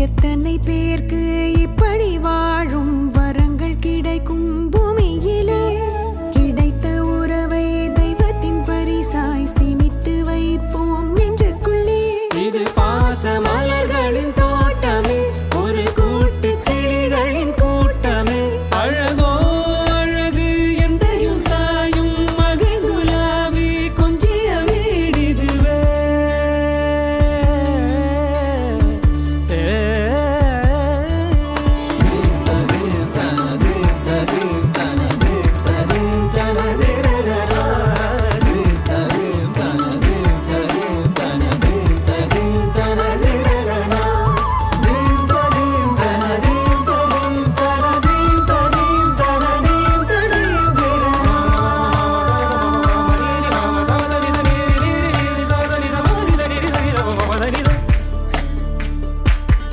எத்தனை பேர்க்கு